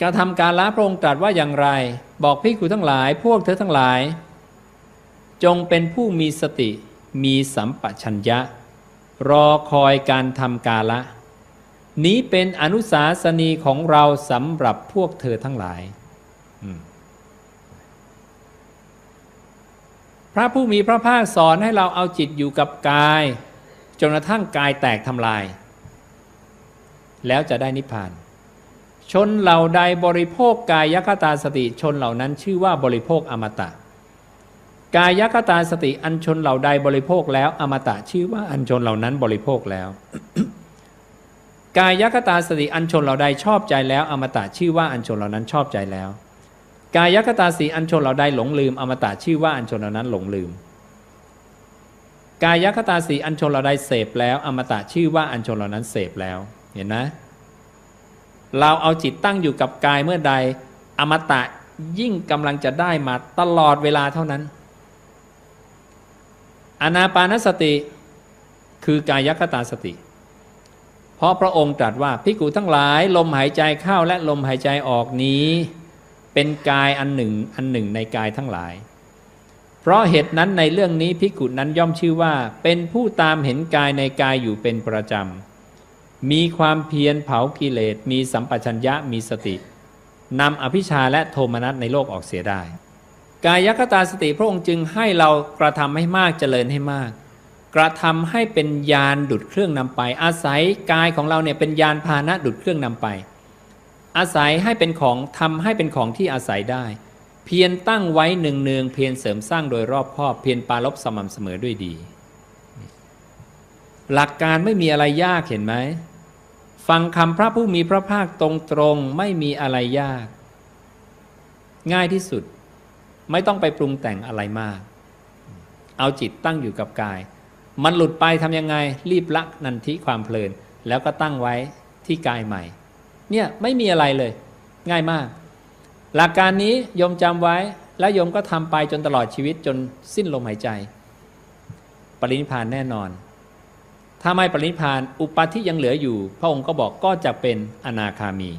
การทำการละพระองค์ตรัสว่าอย่างไร บอกพิกุทั้งหลาย พวกเธอทั้งหลาย จงเป็นผู้มีสติมีสัมปชัญญะ รอคอยการทำกาละ นี้เป็นอนุสาสนีของเราสำหรับพวกเธอทั้งหลายพระผู้มีพระภาคสอนให้เราเอาจิตอยู่กับกาย จนกระทั่งกายแตกทำลาย แล้วจะได้นิพพาน ชนเหล่าใดบริโภคกายคตาสติชนเหล่านั้นชื่อว่าบริโภคอมตะ กายคตาสติอันชนเหล่าใดบริโภคแล้วอมตะชื่อว่าอันชนเหล่านั้นบริโภคแล้ว กายคตาสติอันชนเหล่าใดชอบใจแล้วอมตะชื่อว่าอันชนเหล่านั้นชอบใจแล้ว กายคตาสติอันชนเหล่าใดหลงลืม อมตะชื่อว่าอันชนเหล่านั้นหลงลืม กายคตาสีอันชนเราได้เสพแล้ว อมตะชื่อว่าอันชนเหล่านั้นเสพแล้ว เห็นนะ เราเอาจิตตั้งอยู่กับกายเมื่อใด อมตะยิ่งกำลังจะได้มาตลอดเวลาเท่านั้น อนาปานสติ คือกายคตาสติ เพราะพระองค์ตรัสว่าพิกูทั้งหลาย ลมหายใจเข้าและลมหายใจออกนี้ เป็นกายอันหนึ่งอันหนึ่งในกายทั้งหลาย เพราะเหตุนั้นในเรื่องนี้พิกุนั้นย่อมชื่อว่า เป็นผู้ตามเห็นกายในกายอยู่เป็นประจำ มีความเพียรเผากิเลสมีสัมปชัญญะมีสตินำอภิชาและโทมนัสในโลกออกเสียได้ กายคตาสติพระองค์จึงให้เรากระทำให้มากเจริญให้มาก กระทำให้เป็นยานดุดเครื่องนำไป อาศัยกายของเราเนี่ยเป็นยานพาหนะดุดเครื่องนำไป อาศัยให้เป็นของทำให้เป็นของที่อาศัยได้ เพียรตั้งไว้หนึ่งเนืองเพียรเสริมสร้างโดยรอบคอบเพียรปารบสม่ำเสมอด้วยดี หลักการไม่มีอะไรยากเห็นไหม ฟังคำพระผู้มีพระภาคตรงๆไม่มีอะไรยาก ง่ายที่สุดไม่ต้องไปปรุงแต่งอะไรมาก เอาจิตตั้งอยู่กับกาย มันหลุดไปทำยังไง รีบละนันทิความเพลิน แล้วก็ตั้งไว้ที่กายใหม่ เนี่ยไม่มีอะไรเลย ง่ายมาก หลักการนี้โยมจำไว้และโยมก็ทำไปจนตลอดชีวิตจนสิ้นลมหายใจ ปรินิพานแน่นอน ถ้าไม่ปรินิพพาน อุปาทิยังเหลืออยู่ พระองค์ก็บอกก็จะเป็นอนาคามี